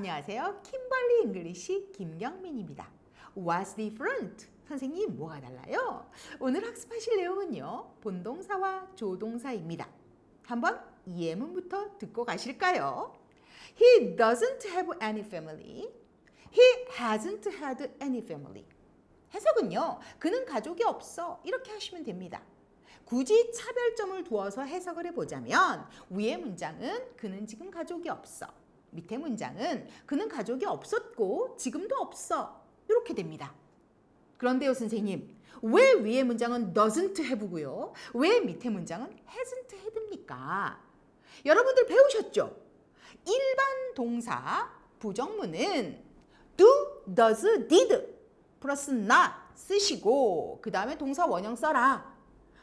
안녕하세요. 킴벌리 잉글리시 김경민입니다. What's different? 선생님, 뭐가 달라요? 오늘 학습하실 내용은요. 본동사와 조동사입니다. 한번 예문부터 듣고 가실까요? He doesn't have any family. He hasn't had any family. 해석은요. 그는 가족이 없어. 이렇게 하시면 됩니다. 굳이 차별점을 두어서 해석을 해보자면 위의 문장은 그는 지금 가족이 없어. 밑에 문장은 그는 가족이 없었고 지금도 없어. 이렇게 됩니다. 그런데요, 선생님. 왜 위의 문장은 doesn't have고요? 왜 밑에 문장은 hasn't had입니까? 여러분들 배우셨죠? 일반 동사 부정문은 do, does, did 플러스 not 쓰시고 그 다음에 동사 원형 써라.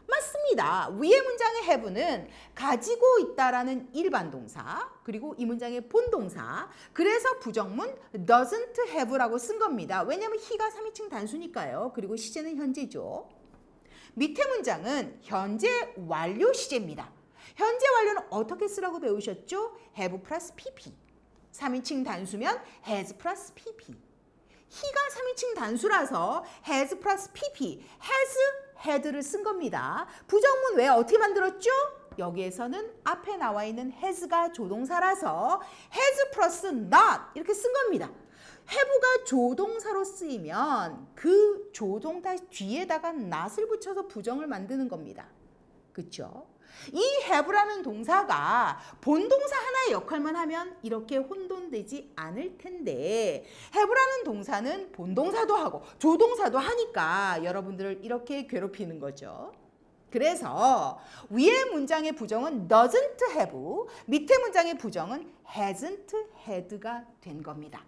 맞습니다. 위의 문장의 have는 가지고 있다라는 일반 동사 그리고 이 문장의 본동사 그래서 부정문 doesn't have라고 쓴 겁니다. 왜냐하면 he가 3인칭 단수니까요. 그리고 시제는 현재죠. 밑에 문장은 현재 완료 시제입니다. 현재 완료는 어떻게 쓰라고 배우셨죠? have 플러스 pp 3인칭 단수면 has 플러스 pp he가 3인칭 단수라서 has 플러스 pp, has, had를 쓴 겁니다. 부정문 왜 어떻게 만들었죠? 여기에서는 앞에 나와 있는 has가 조동사라서 has 플러스 not 이렇게 쓴 겁니다. have가 조동사로 쓰이면 그 조동사 뒤에다가 not을 붙여서 부정을 만드는 겁니다. 그렇죠? 이 have라는 동사가 본동사 하나의 역할만 하면 이렇게 혼돈되지 않을 텐데 have라는 동사는 본동사도 하고 조동사도 하니까 여러분들을 이렇게 괴롭히는 거죠. 그래서 위의 문장의 부정은 doesn't have, 밑에 문장의 부정은 hasn't had가 된 겁니다.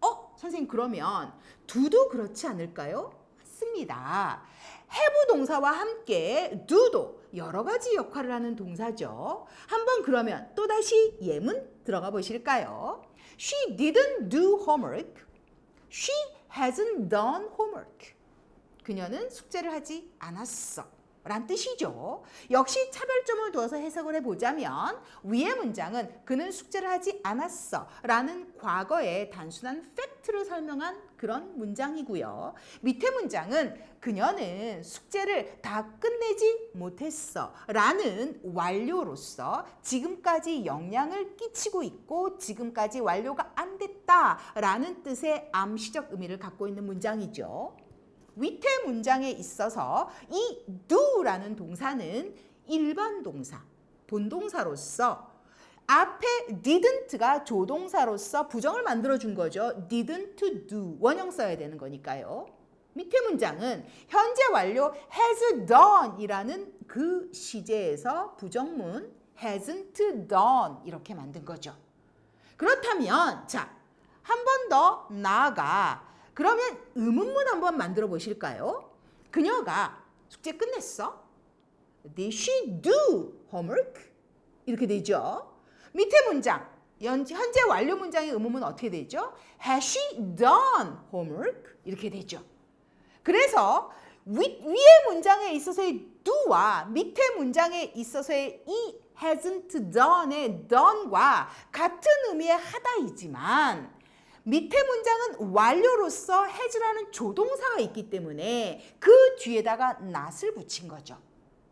어? 선생님 그러면 do도 그렇지 않을까요? 맞습니다. have 동사와 함께 do도 여러 가지 역할을 하는 동사죠. 한번 그러면 또다시 예문 들어가 보실까요? She didn't do homework. She hasn't done homework. 그녀는 숙제를 하지 않았어. 란 뜻이죠. 역시 차별점을 두어서 해석을 해보자면 위의 문장은 그는 숙제를 하지 않았어 라는 과거의 단순한 팩트를 설명한 그런 문장이고요. 밑에 문장은 그녀는 숙제를 다 끝내지 못했어 라는 완료로서 지금까지 영향을 끼치고 있고 지금까지 완료가 안 됐다 라는 뜻의 암시적 의미를 갖고 있는 문장이죠. 밑에 문장에 있어서 이 do라는 동사는 일반 동사, 본동사로서 앞에 didn't가 조동사로서 부정을 만들어 준 거죠. didn't do 원형 써야 되는 거니까요. 밑에 문장은 현재 완료 has done 이라는 그 시제에서 부정문 hasn't done 이렇게 만든 거죠. 그렇다면 자, 한 번 더 나아가 그러면 의문문 한번 만들어 보실까요? 그녀가 숙제 끝냈어? Did she do homework? 이렇게 되죠. 밑에 문장, 현재 완료 문장의 의문문 어떻게 되죠? Has she done homework? 이렇게 되죠. 그래서 위, 위의 문장에 있어서의 do와 밑에 문장에 있어서의 이 hasn't done의 done과 같은 의미의 하다이지만 밑에 문장은 완료로서 has라는 조동사가 있기 때문에 그 뒤에다가 not을 붙인 거죠.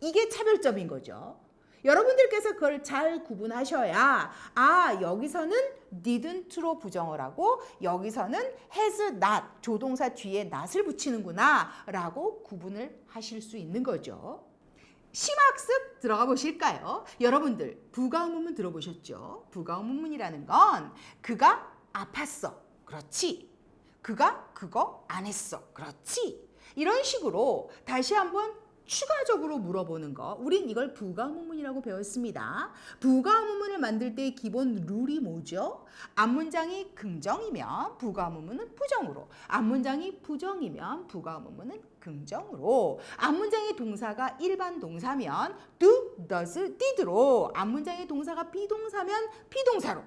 이게 차별점인 거죠. 여러분들께서 그걸 잘 구분하셔야 아 여기서는 didn't로 부정을 하고 여기서는 has not 조동사 뒤에 not을 붙이는구나 라고 구분을 하실 수 있는 거죠. 심학습 들어가 보실까요? 여러분들 부가문문 들어보셨죠? 부가문문이라는 건 그가 아팠어. 그렇지. 그가 그거 안 했어. 그렇지. 이런 식으로 다시 한번 추가적으로 물어보는 거. 우린 이걸 부가문문이라고 배웠습니다. 부가문문을 만들 때의 기본 룰이 뭐죠? 앞문장이 긍정이면 부가문문은 부정으로, 앞문장이 부정이면 부가문문은 긍정으로, 앞문장의 동사가 일반 동사면 do, does, did로, 앞문장의 동사가 비동사면 비동사로,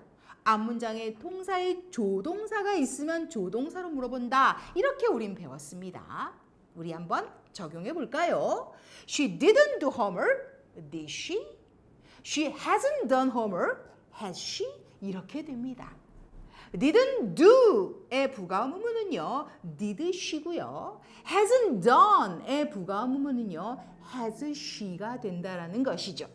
앞문장에 동사의 조동사가 있으면 조동사로 물어본다. 이렇게 우린 배웠습니다. 우리 한번 적용해 볼까요? She didn't do homework. Did she? She hasn't done homework. Has she? 이렇게 됩니다. didn't do의 부가음 의문은요. did she고요. hasn't done의 부가음 의문은요. has she가 된다라는 것이죠.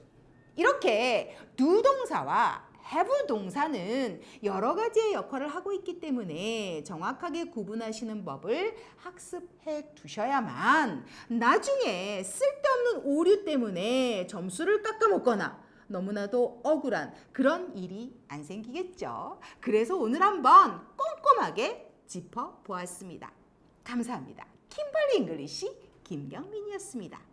이렇게 do 동사와 have 동사는 여러 가지의 역할을 하고 있기 때문에 정확하게 구분하시는 법을 학습해 두셔야만 나중에 쓸데없는 오류 때문에 점수를 깎아먹거나 너무나도 억울한 그런 일이 안 생기겠죠. 그래서 오늘 한번 꼼꼼하게 짚어 보았습니다. 감사합니다. 킴벌리 잉글리시 김경민이었습니다.